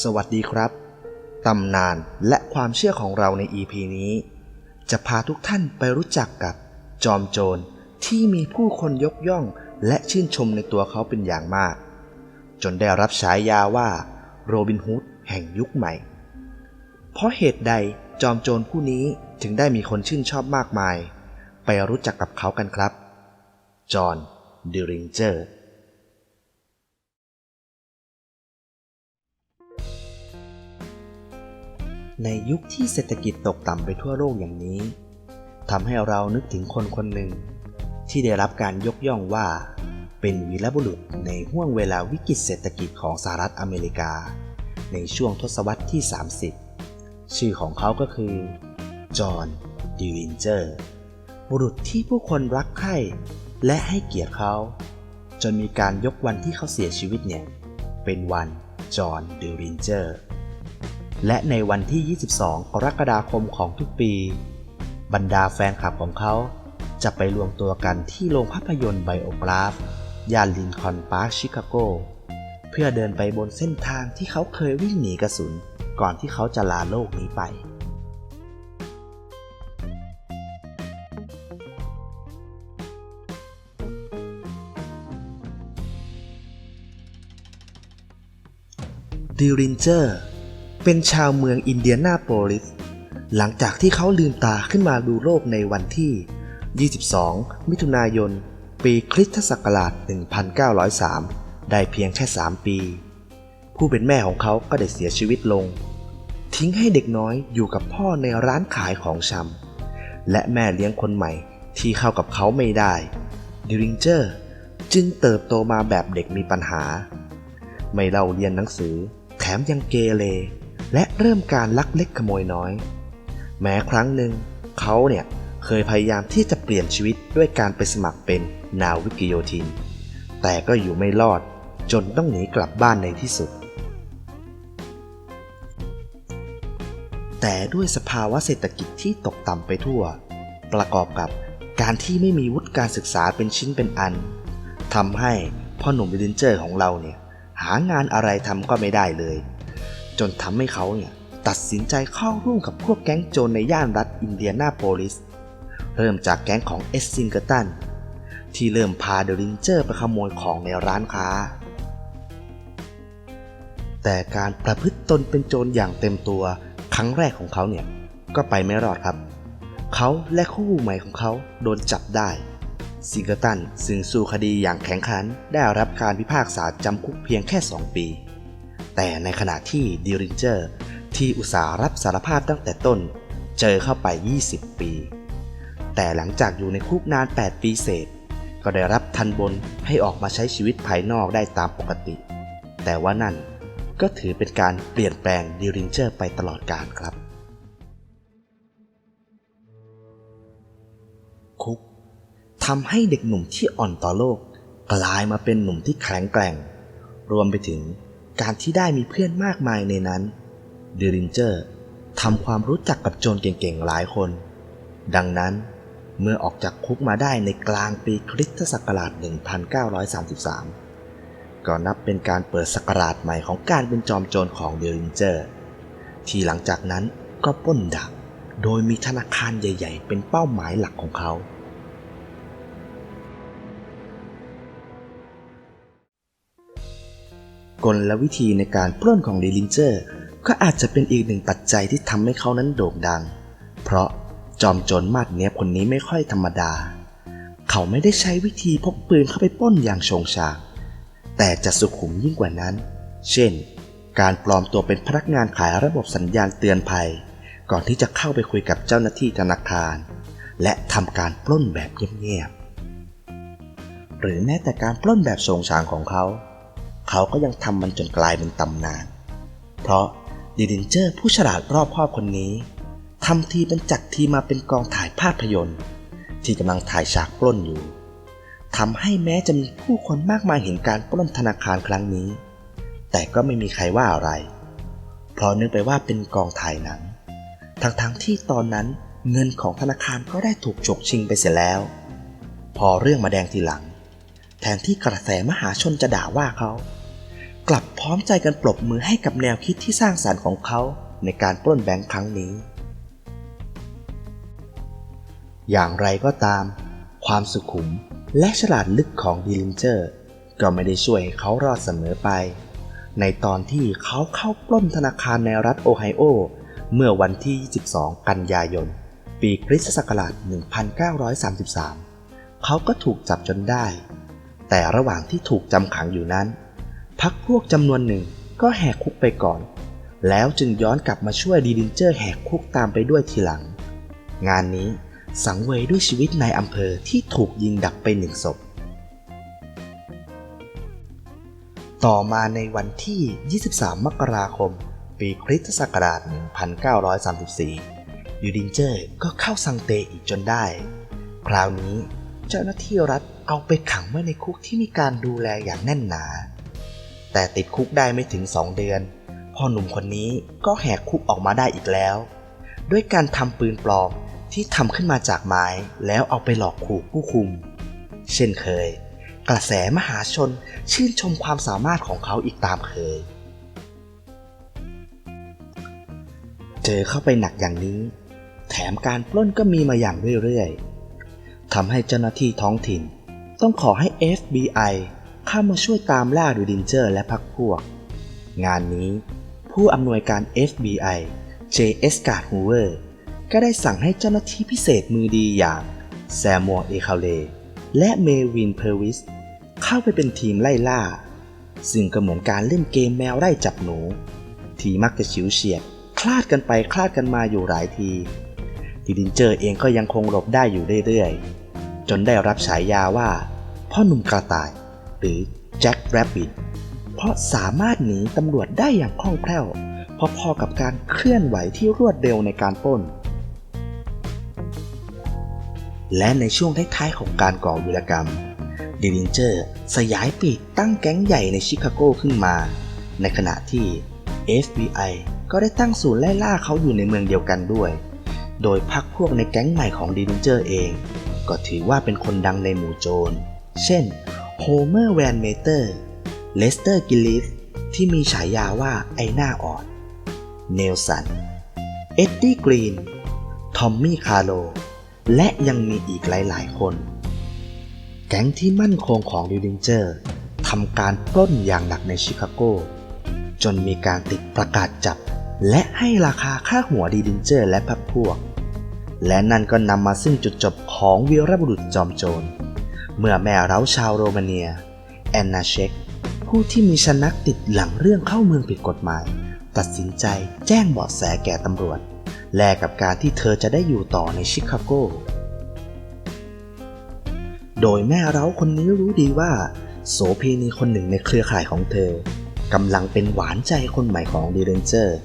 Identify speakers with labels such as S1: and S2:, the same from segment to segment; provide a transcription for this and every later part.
S1: สวัสดีครับ ตำนานและความเชื่อของเราใน EP นี้ จะพาทุกท่านไปรู้จักกับจอมโจรที่มีผู้คนยกย่องและชื่นชมในตัวเขาเป็นอย่างมาก จนได้รับฉายาว่าโรบินฮูดแห่งยุคใหม่ เพราะเหตุใดจอมโจรผู้นี้ถึงได้มีคนชื่นชอบมากมาย ไปรู้จักกับเขากันครับ จอห์นดิริงเจอร์ ในยุคที่เศรษฐกิจตกต่ำไปทั่วโลกอย่างนี้ทำให้เรานึกถึงคนคนหนึ่ง ที่ได้รับการยกย่องว่า เป็นวีรบุรุษในห่วงเวลาวิกฤตเศรษฐกิจของสหรัฐอเมริกา ในช่วงทศวรรษที่ 30 ชื่อของเขาก็คือ จอห์น ดิวินเจอร์ บุรุษที่ผู้คนรักใคร่และให้เกียรติเขา จนมีการยกวันที่เขาเสียชีวิตเนี่ย เป็นวันจอห์น ดิวินเจอร์ และในวันที่ 22 กรกฎาคมของทุกปี บรรดาแฟนคลับของเขา จะไปรวมตัวกันที่โรงภาพยนตร์ไบโอกราฟ ย่านลินคอนพาร์คชิคาโก เพื่อเดินไปบนเส้นทางที่เขาเคยวิ่งหนีกระสุน ก่อนที่เขาจะลาโลกนี้ไปดิรินเจอร์ เป็นชาวเมืองอินเดียนาโปลิส หลังจากที่เขาลืมตาขึ้นมาดูโลกในวันที่ 22 มิถุนายน ปีคริสตศักราช 1903 ได้เพียงแค่ 3 ปี ผู้เป็นแม่ของเขาก็ได้เสียชีวิตลง ทิ้งให้เด็กน้อยอยู่กับพ่อในร้านขายของชำและแม่เลี้ยงคนใหม่ที่เข้ากับเขาไม่ได้ดิริงเจอร์จึงเติบโตมาแบบเด็กมีปัญหา ไม่เล่าเรียนหนังสือ แถมยังเกเร และเริ่มการลักเล็กขโมยน้อย แม้ครั้งหนึ่งเขาเนี่ยเคยพยายามที่จะเปลี่ยนชีวิตด้วยการไปสมัครเป็นนาวิกโยธิน แต่ก็อยู่ไม่รอดจนต้องหนีกลับบ้านในที่สุด แต่ด้วยสภาวะเศรษฐกิจที่ตกต่ำไปทั่ว ประกอบกับการที่ไม่มีวุฒิการศึกษาเป็นชิ้นเป็นอันทำให้พ่อหนุ่มวิลินเจอร์ของเราเนี่ยหางานอะไรทำก็ไม่ได้เลย จนทำให้เขาเนี่ยตัดสินใจเข้าร่วมกับพวกแก๊งโจรในย่านรัฐอินเดียนาโปลิส เริ่มจากแก๊งของเอสซิงเกอร์ตันที่เริ่มพาเดลินเจอร์ไปขโมยของในร้านค้า แต่การประพฤติตนเป็นโจรอย่างเต็มตัวครั้งแรกของเขาเนี่ยก็ไปไม่รอดครับ เขาและคู่ใหม่ของเขาโดนจับได้ ซิงเกอร์ตันซึ่งสู้คดีอย่างแข็งขันได้รับการพิพากษาจำคุกเพียงแค่ 2 ปี แต่ในขณะที่ดิริงเจอร์ที่อุตสาหรับสารภาพตั้งแต่ต้น เจอเข้าไป 20 ปี แต่หลังจากอยู่ในคุกนาน 8 ปีเศษ ก็ได้รับทันบนให้ออกมาใช้ชีวิตภายนอกได้ตามปกติ แต่ว่านั่นก็ถือเป็นการเปลี่ยนแปลงดิริงเจอร์ไปตลอดกาลครับ คุกทำให้เด็กหนุ่มที่อ่อนต่อโลกกลายมาเป็นหนุ่มที่แข็งแกร่ง รวมไปถึง การที่ได้มีเพื่อนมากมายในนั้นเดริงเจอร์ทำความรู้จักกับโจรเก่งๆหลายคน ดังนั้นเมื่อออกจากคุกมาได้ในกลางปีคริสตศักราช 1933 ก็นับเป็นการเปิดศักราชใหม่ของการเป็นจอมโจรของเดริงเจอร์ ที่หลังจากนั้นก็ป้นดัก โดยมีธนาคารใหญ่ ๆ เป็นเป้าหมายหลักของเขา กลและวิธีในการปล้นของเดลิงเจอร์ ก็อาจจะเป็นอีกหนึ่งปัจจัยที่ทำให้เขานั้นโด่งดัง เพราะจอมโจรมาดเนี้ยคนนี้ไม่ค่อยธรรมดา เขาไม่ได้ใช้วิธีพกปืนเข้าไปปล้นอย่างโฉงฉางแต่จะสุขุมยิ่งกว่านั้น เช่น การปลอมตัวเป็นพนักงานขายระบบสัญญาณเตือนภัย ก่อนที่จะเข้าไปคุยกับเจ้าหน้าที่ธนาคาร และทำการปล้นแบบเงียบๆหรือแม้แต่การปล้นแบบโฉงฉางของเขา เขาก็ยังทำมันจนกลายเป็นตำนาน เพราะดิดินเจอร์ผู้ฉลาดรอบคอบคนนี้ทำทีเป็นจัดทีมาเป็นกองถ่ายภาพยนตร์ ที่กำลังถ่ายฉากปล้นอยู่ทำให้แม้จะมีผู้คนมากมายเห็นการปล้นธนาคารครั้งนี้ แต่ก็ไม่มีใครว่าอะไร เพราะนึกไปว่าเป็นกองถ่ายหนัง ทั้งๆทที่ตอนนั้นเงินของธนาคารก็ได้ถูกฉกชิงไปเสียแล้ว พอเรื่องมาแดงทีหลัง แทนที่กระแสมหาชนจะด่าว่าเขา กลับพร้อมใจกันปรบมือให้กับแนวคิดที่สร้างสารรค์ของเขาในการปล้นแบงค์ครั้งนี้ อย่างไรก็ตาม ความสุขุมและฉลาดลึกของดีลินเจอร์ ก็ไม่ได้ช่วยให้เขารอดเสมอไป ในตอนที่เขาเข้าปล้นธนาคารในรัฐโอไฮโอ เมื่อวันที่ 22 กันยายน ปีคริสตศักราช 1933 เขาก็ถูกจับจนได้ แต่ระหว่างที่ถูกจำขังอยู่นั้น พักพวกจำนวนหนึ่งก็แหกคุกไปก่อน แล้วจึงย้อนกลับมาช่วยดีลินเจอร์แหกคุกตามไปด้วยทีหลัง งานนี้สังเวยด้วยชีวิตนายอำเภอที่ถูกยิงดักไปหนึ่งศพ ต่อมาในวันที่ 23 มกราคม ปีคริสตศักราช 1934 ยูดินเจอร์ก็เข้าซังเตอีกจนได้ คราวนี้เจ้าหน้าที่รัฐเอาไปขังไว้ในคุกที่มีการดูแลอย่างแน่นหนา แต่ติดคุกได้ไม่ถึงสองเดือน พ่อหนุ่มคนนี้ก็แหกคุกออกมาได้อีกแล้ว ด้วยการทำปืนปลอมที่ทำขึ้นมาจากไม้แล้วเอาไปหลอกขู่ผู้คุม เช่นเคย กระแสมหาชนชื่นชมความสามารถของเขาอีกตามเคย เจอเข้าไปหนักอย่างนี้ แถมการปล้นก็มีมาอย่างเรื่อยๆทำให้เจ้าหน้าที่ท้องถิ่น ต้องขอให้ FBI เข้ามาช่วยตามล่าดูดินเจอร์และพักพวก งานนี้ผู้อำนวยการ FBI J.S. g a r d Hoover ก็ได้สั่งให้เจ้าหน้าที่พิเศษมือดีอย่างแซมัวเอคาเลและเมวินเพอร์วิสเข้าไปเป็นทีมไล่ล่า ซึ่งก็เหมือนการเล่นเกมแมวไล่จับหนู ที่มักจะฉิวเฉียด คลาดกันไปคลาดกันมาอยู่หลายทีดีดินเจอร์เองก็ยังคงหลบได้อยู่เรื่อยๆ จนได้รับฉายาว่า พ่อหนุ่มกระต่าย หรือแจ็คแรบบิทเพราะสามารถหนีตำรวจได้อย่างคล่องแคล่ว พอๆกับการเคลื่อนไหวที่รวดเร็วในการปล้น และในช่วงท้ายๆของการก่อวิรกรรมดิลินเจอร์สยายปีกตั้งแก๊งใหญ่ในชิคาโกขึ้นมา ในขณะที่ FBI ก็ได้ตั้งศูนย์ไล่ล่าเขาอยู่ในเมืองเดียวกันด้วย โดยพักพวกในแก๊งใหม่ของดิลินเจอร์เอง ก็ถือว่าเป็นคนดังในหมู่โจร เช่น โฮเมอร์แวนเมเตอร์ เลสเตอร์กิลลิสที่มีฉายาว่าไอหน้าอ่อน เนลสัน เอ็ดดี้กรีน ทอมมี่คาร์โล และยังมีอีกหลายๆ คน แก๊งที่มั่นคงของดิลิงเจอร์ทำการปล้นอย่างหนักในชิคาโก จนมีการติดประกาศจับ และให้ราคาค่าหัวดีลิงเจอร์และพักพวก และนั่นก็นำมาซึ่งจุดจบของวีรบุรุษจอมโจร เมื่อแม่เร้าชาวโรมาเนีย แอนนาเชคผู้ที่มีชนักติดหลังเรื่องเข้าเมืองผิดกฎหมาย ตัดสินใจแจ้งเบาะแสแก่ตำรวจ แลกกับการที่เธอจะได้อยู่ต่อในชิคาโก โดยแม่เร้าคนนี้รู้ดีว่า โสเภณีคนหนึ่งในเครือข่ายของเธอกำลังเป็นหวานใจคนใหม่ของดีเรนเจอร์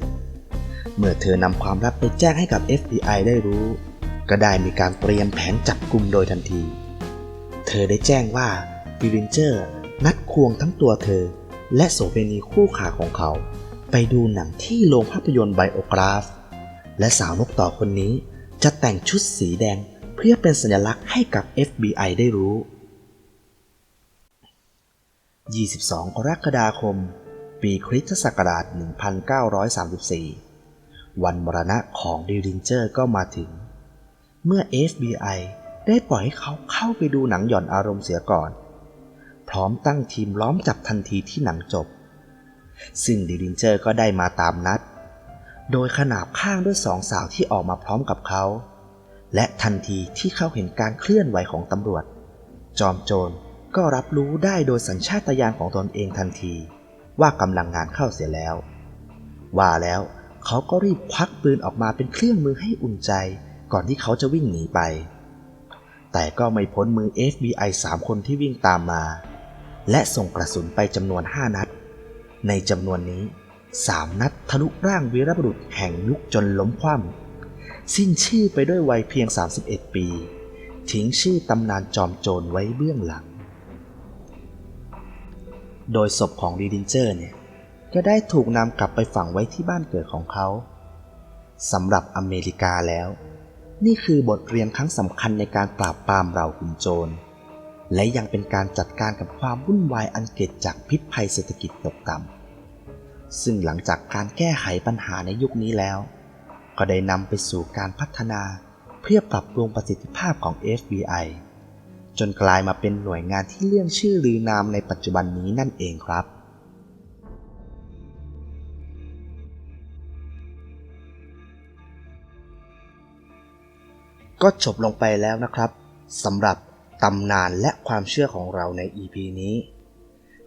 S1: เมื่อเธอนำความลับไปแจ้งให้กับ FBI ได้รู้ ก็ได้มีการเตรียมแผนจับกลุ่มโดยทันที เธอได้แจ้งว่าดีเรนเจอร์นัดควงทั้งตัวเธอ และโสเภณีคู่ขาของเขา ไปดูหนังที่โรงภาพยนตร์ไบโอกราฟ และสาวนกต่อคนนี้จะแต่งชุดสีแดงเพื่อเป็นสัญลักษณ์ให้กับ FBI ได้รู้ 22 กรกฎาคม ปีคริสตศักราช 1934 วันมรณะของดิริงเจอร์ก็มาถึง เมื่อ FBI ได้ปล่อยให้เขาเข้าไปดูหนังหย่อนอารมณ์เสียก่อน พร้อมตั้งทีมล้อมจับทันทีที่หนังจบ ซึ่งดิริงเจอร์ก็ได้มาตามนัด โดยขนาบข้างด้วยสองสาวที่ออกมาพร้อมกับเขา และทันทีที่เขาเห็นการเคลื่อนไหวของตำรวจ จอมโจรก็รับรู้ได้โดยสัญชาตญาณของตนเองทันที ว่ากำลังงานเข้าเสียแล้ว ว่าแล้วเขาก็รีบควักปืนออกมาเป็นเครื่องมือให้อุ่นใจ ก่อนที่เขาจะวิ่งหนีไป แต่ก็ไม่พ้นมือ FBI 3 คนที่วิ่งตามมา และส่งกระสุนไปจำนวน 5 นัด ในจำนวนนี้ 3 นัดทะลุร่างวีรบุรุษแห่งยุคจนล้มคว่ำสิ้นชื่อไปด้วยวัยเพียง 31 ปี ทิ้งชื่อตำนานจอมโจรไว้เบื้องหลัง โดยศพของดีดินเจอร์เนี่ย ก็ได้ถูกนำกลับไปฝังไว้ที่บ้านเกิดของเขาสำหรับอเมริกาแล้ว นี่คือบทเรียนครั้งสำคัญในการปราบปรามเหล่าขุนโจร และยังเป็นการจัดการกับความวุ่นวายอันเกิดจากพิษภัยเศรษฐกิจตกต่ำ ซึ่งหลังจากการแก้ไขปัญหาในยุคนี้แล้ว ก็ได้นำไปสู่การพัฒนาเพื่อปรับปรุงประสิทธิภาพของ FBI จนกลายมาเป็นหน่วยงานที่เลื่อนชื่อลือนามในปัจจุบันนี้นั่นเองครับ ก็จบลงไปแล้วนะครับสำหรับตำนานและความเชื่อของเราใน EP นี้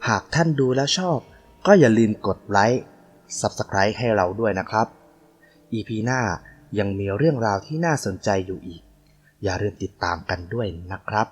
S1: หากท่านดูแล้วชอบ ก็อย่าลืมกดไลค์ Subscribe ให้เราด้วยนะครับ EP หน้ายังมีเรื่องราวที่น่าสนใจอยู่อีก อย่าลืมติดตามกันด้วยนะครับ